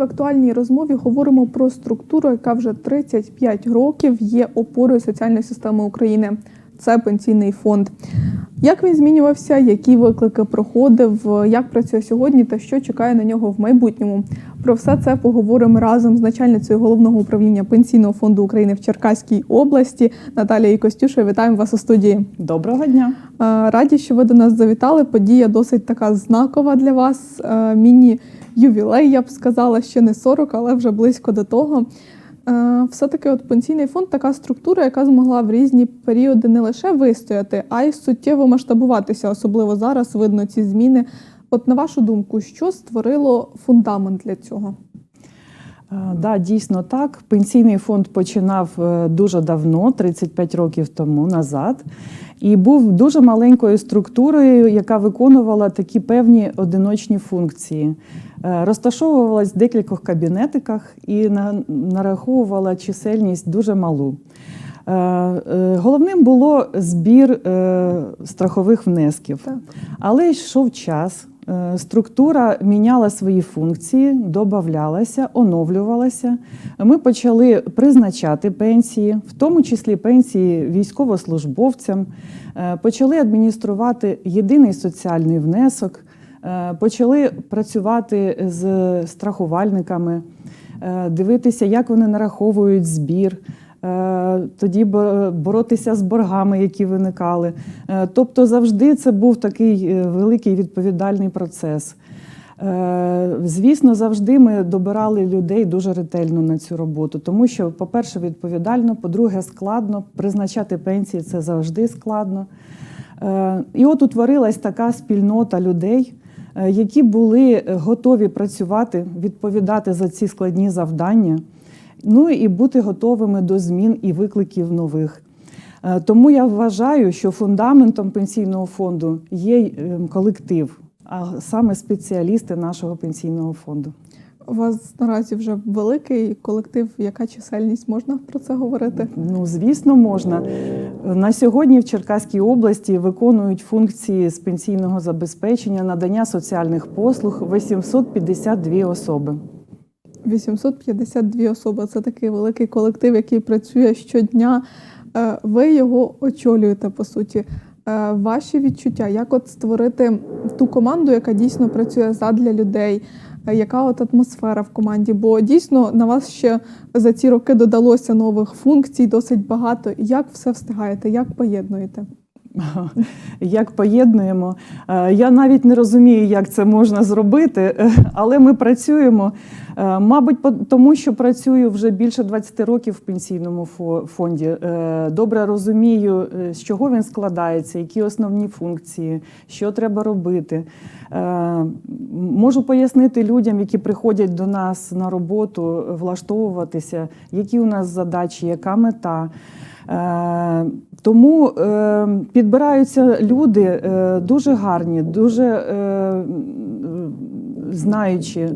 в актуальній розмові говоримо про структуру, яка вже 35 років є опорою соціальної системи України. Це пенсійний фонд. Як він змінювався, які виклики проходив, як працює сьогодні та що чекає на нього в майбутньому? Про все це поговоримо разом з начальницею головного управління пенсійного фонду України в Черкаській області Наталією Костюшою. Вітаємо вас у студії. Доброго дня. Раді, що ви до нас завітали. Подія досить така знакова для вас. Е, Міні-ювілей, я б сказала, ще не 40, але вже близько до того. Е, Все-таки от пенсійний фонд така структура, яка змогла в різні періоди не лише вистояти, а й суттєво масштабуватися. Особливо зараз видно ці зміни. От на вашу думку, що створило фундамент для цього? Да, дійсно так. Пенсійний фонд починав е, дуже давно, 35 років тому назад, і був дуже маленькою структурою, яка виконувала такі певні одиночні функції. Е, Розташовувалась в декількох кабінетиках і на- нараховувала чисельність дуже малу. Е, Головним було збір страхових внесків. Але йшов час, структура міняла свої функції, додавалася, оновлювалася. Ми почали призначати пенсії, в тому числі пенсії військовослужбовцям, Е, почали адмініструвати єдиний соціальний внесок, е, почали працювати з страхувальниками, е, дивитися, як вони нараховують збір. Е, Тоді бо- боротися з боргами, які виникали. Е, Тобто, завжди це був такий е, великий відповідальний процес. Звісно, завжди ми добирали людей дуже ретельно на цю роботу, тому що, по-перше, відповідально, по-друге, складно. Призначати пенсії це завжди складно. І от утворилась така спільнота людей, які були готові працювати, відповідати за ці складні завдання, ну і бути готовими до змін і викликів нових. Е, Тому я вважаю, що фундаментом пенсійного фонду є е, колектив, а саме спеціалісти нашого пенсійного фонду. У вас наразі вже великий колектив. Яка чисельність можна про це говорити? Ну, звісно, можна. На сьогодні в Черкаській області виконують функції з пенсійного забезпечення, надання соціальних послуг 852 особи. 852 особи. Це такий великий колектив, який працює щодня. Е, Ви його очолюєте по суті. Е, Ваші відчуття, як от створити ту команду, яка дійсно працює задля людей, Е, яка от атмосфера в команді? Бо дійсно на вас ще за ці роки додалося нових функцій, досить багато. Як все встигаєте, як поєднуєте? Як поєднуємо? Е, Я навіть не розумію, як це можна зробити, е, але ми працюємо. Е, Мабуть, тому що працюю вже більше 20 років в пенсійному фо- фонді. Добре розумію, з чого він складається, які основні функції, що треба робити. Можу пояснити людям, які приходять до нас на роботу, влаштовуватися, які у нас задачі, яка мета. Е, Тому е, підбираються люди е, дуже гарні, дуже знаючі.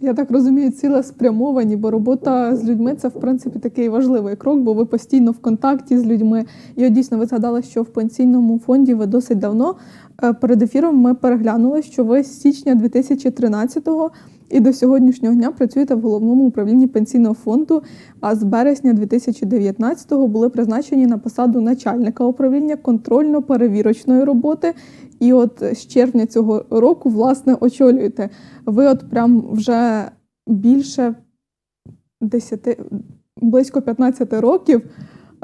Я так розумію, цілеспрямовані, бо робота з людьми це в принципі такий важливий крок, бо ви постійно в контакті з людьми. І от дійсно ви згадали, що в пенсійному фонді ви досить давно. Перед ефіром ми переглянули, що ви з січня 2013-го і до сьогоднішнього дня працюєте в головному управлінні пенсійного фонду. А з березня 2019-го були призначені на посаду начальника управління контрольно-перевірочної роботи. І от з червня цього року, власне, очолюєте. Ви от прям вже більше 10, близько 15 років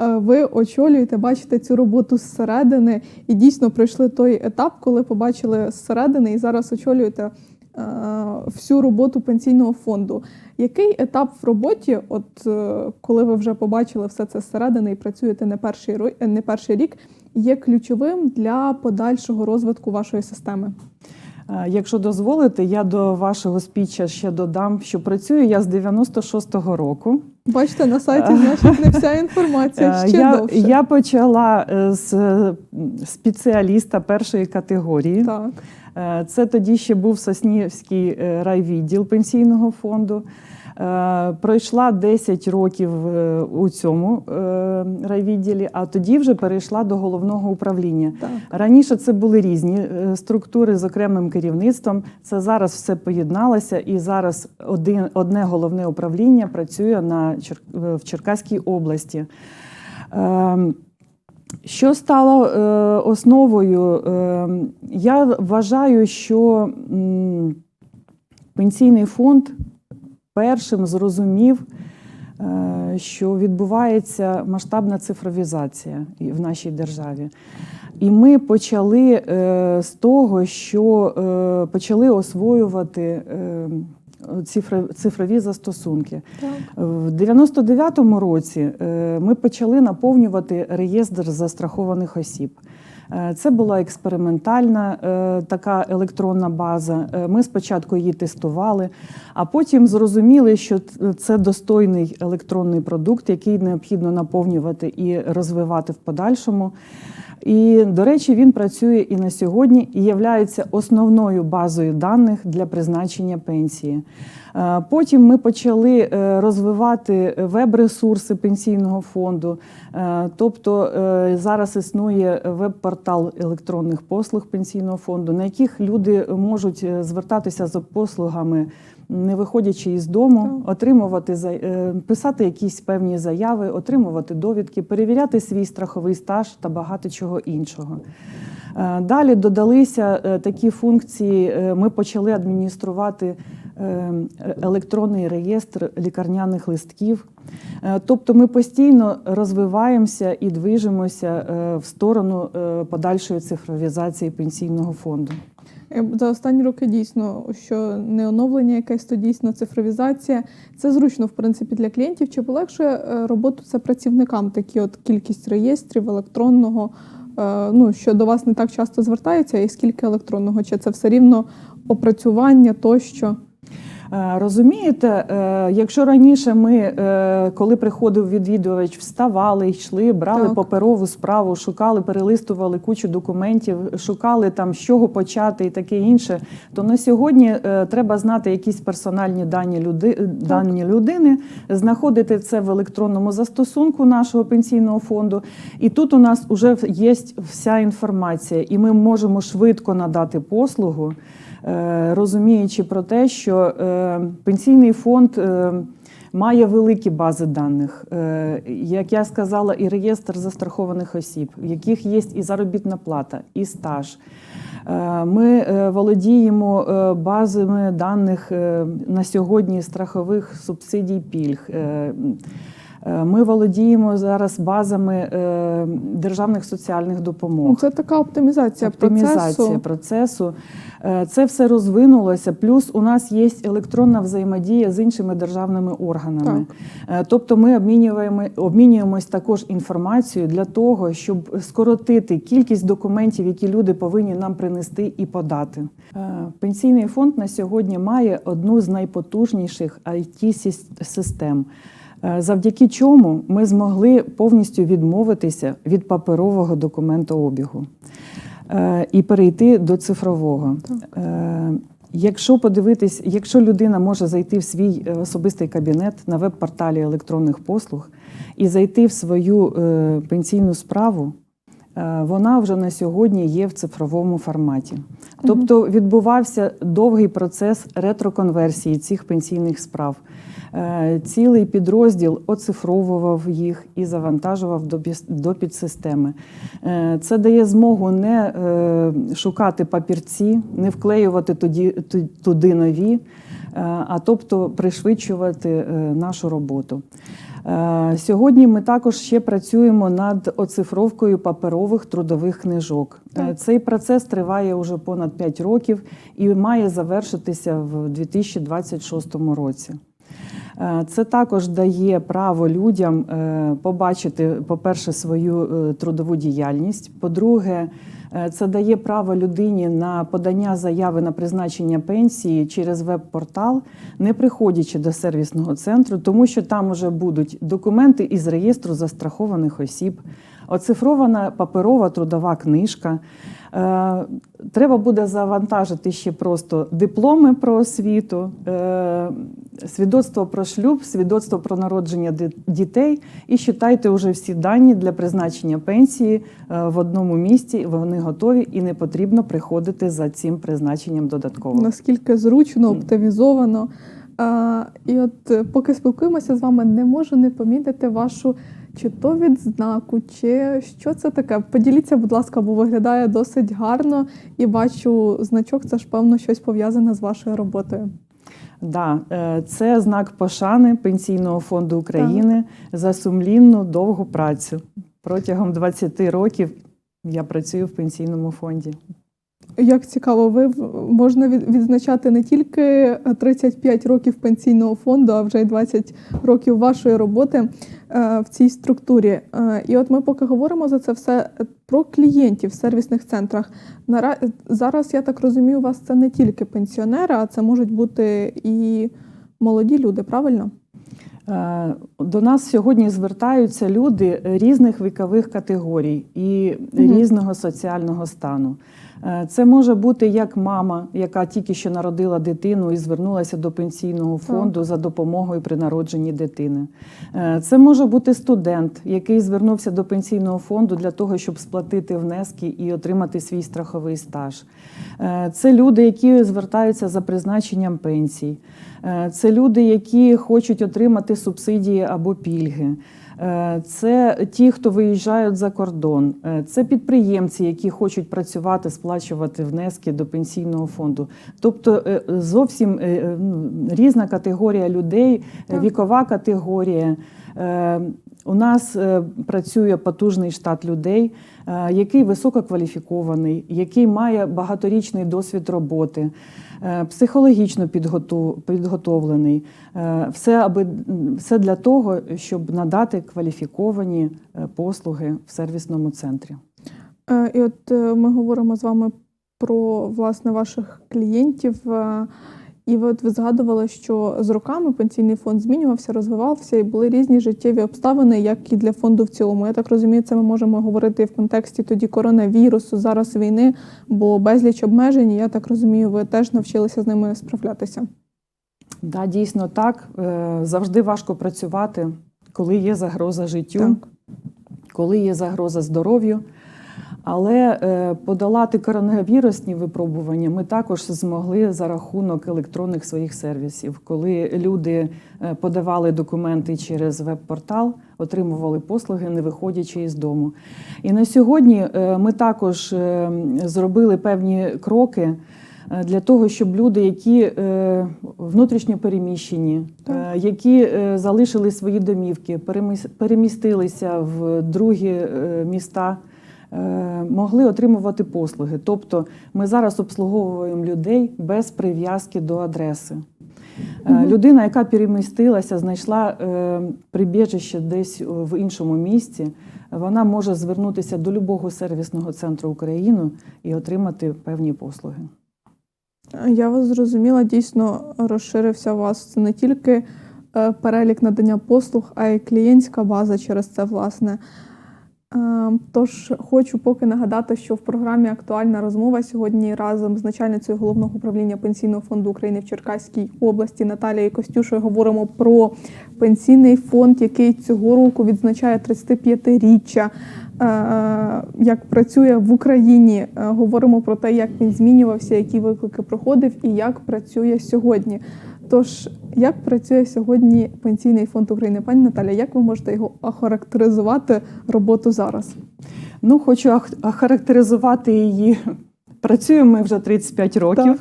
е, ви очолюєте, бачите цю роботу зсередини, і дійсно пройшли той етап, коли побачили зсередини, і зараз очолюєте всю роботу пенсійного фонду. Який етап в роботі, от е, коли ви вже побачили все це зсередини і працюєте не перший, ро- не перший рік, є ключовим для подальшого розвитку вашої системи? Е, Якщо дозволите, я до вашого спіча ще додам, що працюю я з 96-го року. Бачите, на сайті значить не вся інформація Е, ще я, довше. я почала е, з спеціаліста першої категорії. Так. Це тоді ще був Соснівський райвідділ пенсійного фонду. Е, Пройшла 10 років е, у цьому е, райвідділі, а тоді вже перейшла до головного управління. Так. Раніше це були різні структури з окремим керівництвом. Це зараз все поєдналося, і зараз один, одне головне управління працює на в Черкаській області. Ем, Що стало основою? Е, я вважаю, що пенсійний фонд першим зрозумів, е, що відбувається масштабна цифровізація в нашій державі. І ми почали е, з того, що е, почали освоювати цифрові застосунки. Так. В 99-му році ми почали наповнювати реєстр застрахованих осіб. Е, Це була експериментальна е, така електронна база. Е, Ми спочатку її тестували, а потім зрозуміли, що це достойний електронний продукт, який необхідно наповнювати і розвивати в подальшому. І, до речі, він працює і на сьогодні і є основною базою даних для призначення пенсії. Е, Потім ми почали е, розвивати веб-ресурси пенсійного фонду. Е, Тобто зараз існує веб-портал електронних послуг пенсійного фонду, на яких люди можуть звертатися за послугами. Не виходячи із дому, отримувати е, писати якісь певні заяви, отримувати довідки, перевіряти свій страховий стаж та багато чого іншого. Е, Далі додалися е, такі функції. Ми почали адмініструвати електронний реєстр лікарняних листків. Тобто ми постійно розвиваємося і движемося в сторону подальшої цифровізації пенсійного фонду. Е, За останні роки дійсно, що не оновлення якесь, то дійсно цифровізація. Це зручно, в принципі, для клієнтів. Чи полегшує е, роботу це працівникам? Такі от кількість реєстрів електронного, е, ну що до вас не так часто звертаються, і скільки електронного? Чи це все рівно опрацювання тощо? Е, Розумієте, е, якщо раніше ми, е, коли приходив відвідувач, вставали, йшли, брали Так. паперову справу, шукали, перелистували кучу документів, шукали там з чого почати і таке інше, то на сьогодні треба знати якісь персональні дані, люди, дані людини, знаходити це в електронному застосунку нашого пенсійного фонду. І тут у нас вже є вся інформація, і ми можемо швидко надати послугу. Е, розуміючи про те, що е, пенсійний фонд е, має великі бази даних, як я сказала, і реєстр застрахованих осіб, в яких є і заробітна плата, і стаж. Ми володіємо базами даних на сьогодні страхових субсидій пільг. Е, Ми володіємо зараз базами е, державних соціальних допомог Ну, це така оптимізація, оптимізація процесу. процесу. Е, Це все розвинулося. Плюс у нас є електронна взаємодія з іншими державними органами. Е, Тобто ми обмінюємо обмінюємось також інформацією для того, щоб скоротити кількість документів, які люди повинні нам принести і подати. Пенсійний фонд на сьогодні має одну з найпотужніших it систем завдяки чому ми змогли повністю відмовитися від паперового документообігу е, і перейти до цифрового. Е, Якщо подивитись, якщо людина може зайти в свій е, особистий кабінет на веб-порталі електронних послуг і зайти в свою е, пенсійну справу, е, вона вже на сьогодні є в цифровому форматі. Тобто відбувався довгий процес ретроконверсії цих пенсійних справ. Е, Цілий підрозділ оцифровував їх і завантажував до підсистеми. Е, Це дає змогу не е, шукати папірці, не вклеювати тоді, ту- туди нові, а тобто пришвидшувати нашу роботу. Сьогодні ми також ще працюємо над оцифровкою паперових трудових книжок. Так. Цей процес триває вже понад 5 років і має завершитися в 2026 році. Е, Це також дає право людям е, побачити, по-перше, свою е, трудову діяльність. По-друге, це дає право людині на подання заяви на призначення пенсії через веб-портал, не приходячи до сервісного центру, тому що там вже будуть документи із реєстру застрахованих осіб, оцифрована паперова трудова книжка. Е, Треба буде завантажити ще просто дипломи про освіту, е, свідоцтво про шлюб, свідоцтво про народження дітей. І считайте вже всі дані для призначення пенсії е, в одному місці. Вони готові і не потрібно приходити за цим призначенням додатково. наскільки зручно, оптимізовано. І от поки спілкуємося з вами, не можу не помітити вашу чи то відзнаку, чи що це таке. Поділіться, будь ласка, бо виглядає досить гарно і бачу значок, це ж певно щось пов'язане з вашою роботою. Да, е, це знак пошани Пенсійного фонду України за сумлінну довгу працю. Протягом 20 років я працюю в пенсійному фонді. Як цікаво, ви можна відзначати не тільки 35 років пенсійного фонду, а вже й 20 років вашої роботи е, в цій структурі. Е, І от ми поки говоримо за це все е, про клієнтів в сервісних центрах. Зараз я так розумію, у вас це не тільки пенсіонери, а це можуть бути і молоді люди, правильно? Е, До нас сьогодні звертаються люди різних вікових категорій і Мгм. різного соціального стану. Е, Це може бути як мама, яка тільки що народила дитину і звернулася до пенсійного фонду за допомогою при народженні дитини. Е, Це може бути студент, який звернувся до пенсійного фонду для того, щоб сплатити внески і отримати свій страховий стаж. Е, Це люди, які звертаються за призначенням пенсій. Це люди, які хочуть отримати субсидії або пільги. Е, Це ті, хто виїжджають за кордон, Е, це підприємці, які хочуть працювати, сплачувати внески до пенсійного фонду. Тобто е, зовсім ну, різна категорія людей, Так. вікова категорія. У нас працює потужний штат людей, який висококваліфікований, який має багаторічний досвід роботи, е, психологічно підготовлений. Е, Все, аби, все для того, щоб надати кваліфіковані е, послуги в сервісному центрі. Е, І от е, ми говоримо з вами про власне ваших клієнтів. І от ви згадували, що з роками пенсійний фонд змінювався, розвивався, і були різні життєві обставини, як і для фонду в цілому. Я так розумію, це ми можемо говорити в контексті тоді коронавірусу, зараз війни, бо безліч обмежень. Я так розумію, ви теж навчилися з ними справлятися. Да, дійсно так. Е, Завжди важко працювати, коли є загроза життю. Так. коли є загроза здоров'ю. Але е, подолати коронавірусні випробування ми також змогли за рахунок електронних своїх сервісів, коли люди е, подавали документи через веб-портал, отримували послуги, не виходячи із дому. І на сьогодні е, ми також зробили певні кроки. Для того щоб люди, які внутрішньо переміщені, Так. які залишили свої домівки, переміс- перемістилися в другі міста, могли отримувати послуги. Тобто ми зараз обслуговуємо людей без прив'язки до адреси. Е, Людина, яка перемістилася, знайшла е, прибіжище десь в іншому місці, вона може звернутися до любого сервісного центру України і отримати певні послуги. Я вас зрозуміла, дійсно розширився у вас не тільки е, перелік надання послуг, а й клієнтська база через це, власне. Е, Тож хочу поки нагадати, що в програмі Актуальна розмова сьогодні разом з начальницею головного управління Пенсійного фонду України в Черкаській області Наталією Костюшою говоримо про пенсійний фонд, який цього року відзначає 35-річчя. е, Як працює в Україні, Е, говоримо про те, як він змінювався, які виклики проходив і як працює сьогодні. Тож, як працює сьогодні Пенсійний фонд України? Пані Наталя, як ви можете його охарактеризувати роботу зараз? Ну, хочу охарактеризувати її. Працюємо ми вже 35 років.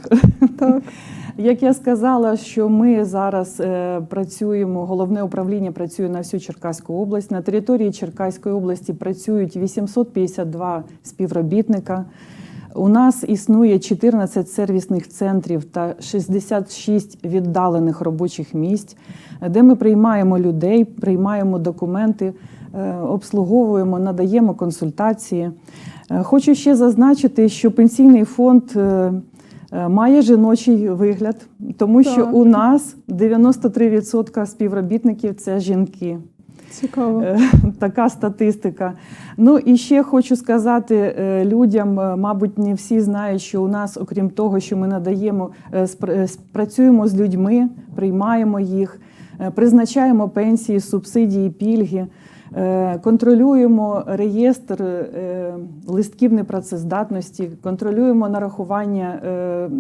Так, Як я сказала, що ми зараз е, працюємо, головне управління працює на всю Черкаську область. На території Черкаської області працюють 852 співробітника. У нас існує 14 сервісних центрів та 66 віддалених робочих місць, де ми приймаємо людей, приймаємо документи, е, обслуговуємо, надаємо консультації. Е, Хочу ще зазначити, що пенсійний фонд е, має жіночий вигляд, тому що Так. у нас 93% співробітників це жінки. Цікаво. Е, така статистика. Ну і ще хочу сказати е, людям, е, мабуть, не всі знають, що у нас, окрім того, що ми надаємо, працюємо з людьми, приймаємо їх, призначаємо пенсії, субсидії, пільги. Е, Контролюємо реєстр е, листків непрацездатності, контролюємо нарахування, е,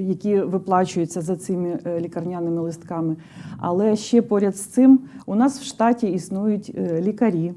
які виплачуються за цими лікарняними листками. Але ще поряд з цим у нас в штаті існують лікарі.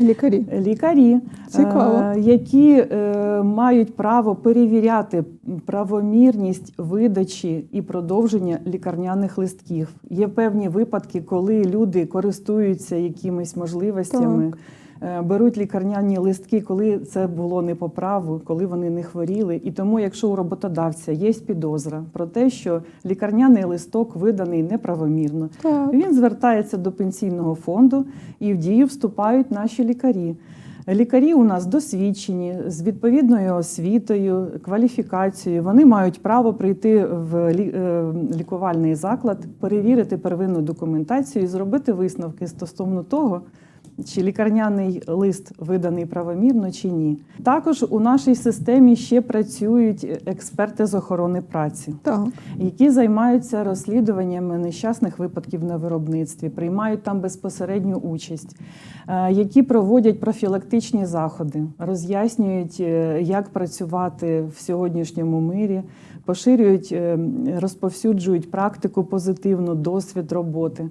Лікарі. Лікарі, Цікаво. е, які е, мають право перевіряти правомірність видачі і продовження лікарняних листків. Є певні випадки, коли люди користуються якимись можливостями. Так. Е, Беруть лікарняні листки, коли це було не по праву, коли вони не хворіли. І тому, якщо у роботодавця є підозра про те, що лікарняний листок виданий неправомірно, Так. він звертається до пенсійного фонду і в дію вступають наші лікарі. Лікарі у нас досвідчені з відповідною освітою, кваліфікацією. Вони мають право прийти в е, лікувальний заклад, перевірити первинну документацію і зробити висновки стосовно того, чи лікарняний лист виданий правомірно чи ні. Також у нашій системі ще працюють експерти з охорони праці Так. які займаються розслідуваннями нещасних випадків на виробництві, приймають там безпосередню участь, е, які проводять профілактичні заходи, роз'яснюють, е, як працювати в сьогоднішньому мирі, поширюють, е, розповсюджують практику позитивну, досвід роботи.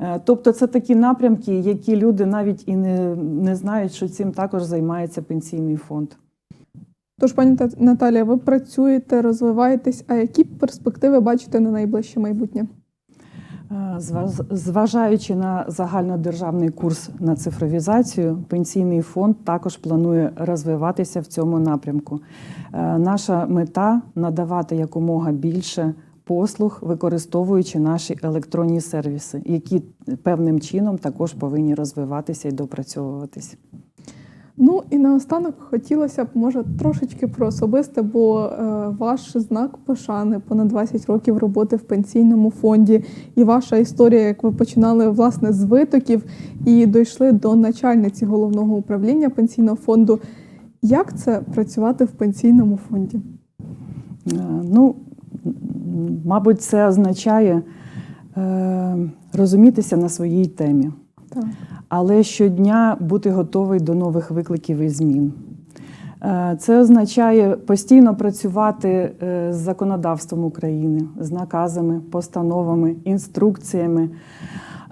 Е, Тобто це такі напрямки, які люди навіть і не, не знають, що цим також займається пенсійний фонд. Тож, пані Та- Наталія, ви працюєте, розвиваєтесь. А які перспективи бачите на найближче майбутнє? Е, Зважаючи на загальнодержавний курс на цифровізацію, пенсійний фонд також планує розвиватися в цьому напрямку. Е, Наша мета надавати якомога більше послуг, використовуючи наші електронні сервіси, які певним чином також повинні розвиватися і допрацьовуватись. Ну і наостанок хотілося б, може, трошечки про особисте, бо е, ваш знак пошани понад 20 років роботи в пенсійному фонді, і ваша історія, як ви починали власне з витоків і дійшли до начальниці головного управління пенсійного фонду. Як це працювати в пенсійному фонді? Е, Ну, мабуть, це означає е, розумітися на своїй темі. Так. але щодня бути готовий до нових викликів і змін. Е, Це означає постійно працювати е, з законодавством України, з наказами, постановами, інструкціями.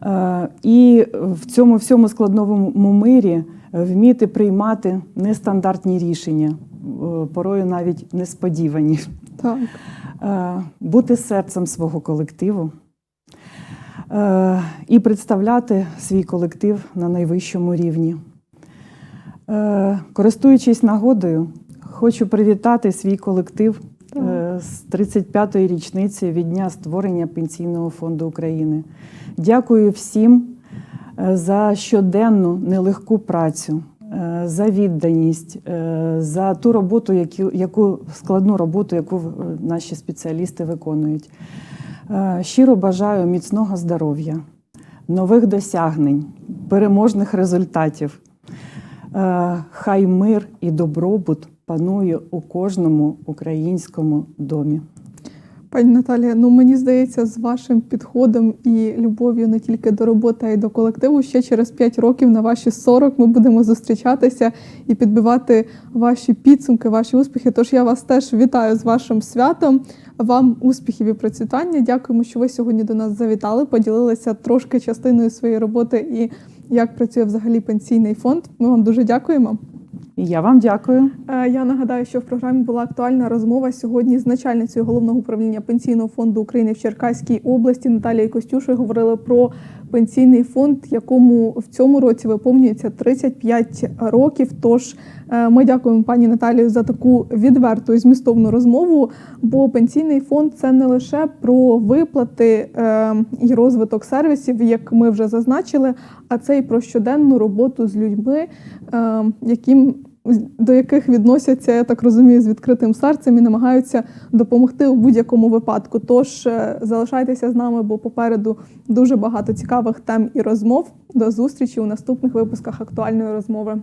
Е, І в цьому всьому складному мирі вміти приймати нестандартні рішення, е, порою навіть несподівані. Так. Е, бути серцем свого колективу е, і представляти свій колектив на найвищому рівні. Е, Користуючись нагодою, хочу привітати свій колектив е, з 35-ї річниці від дня створення Пенсійного фонду України. Дякую всім за щоденну нелегку працю, за відданість, е, за ту роботу, яку, яку складну роботу, яку е, наші спеціалісти виконують. Е, Щиро бажаю міцного здоров'я, нових досягнень, переможних результатів. Е, Хай мир і добробут панує у кожному українському домі. Пані Наталія, ну мені здається, з вашим підходом і любов'ю не тільки до роботи, а й до колективу, ще через 5 років на ваші 40 ми будемо зустрічатися і підбивати ваші підсумки, ваші успіхи. Тож я вас теж вітаю з вашим святом. Вам успіхів і процвітання. Дякуємо, що ви сьогодні до нас завітали, поділилися трошки частиною своєї роботи і як працює взагалі пенсійний фонд. Ми вам дуже дякуємо. Я вам дякую. Е, Я нагадаю, що в програмі була актуальна розмова сьогодні з начальницею головного управління пенсійного фонду України в Черкаській області Наталією Костюшою. Говорили про пенсійний фонд, якому в цьому році виповнюється 35 років. Тож е, ми дякуємо пані Наталію за таку відверту і змістовну розмову. Бо пенсійний фонд це не лише про виплати е, і розвиток сервісів, як ми вже зазначили, а це і про щоденну роботу з людьми, е, яким до яких відносяться, я так розумію, з відкритим серцем і намагаються допомогти у будь-якому випадку. Тож е, залишайтеся з нами, бо попереду дуже багато цікавих тем і розмов. До зустрічі у наступних випусках актуальної розмови.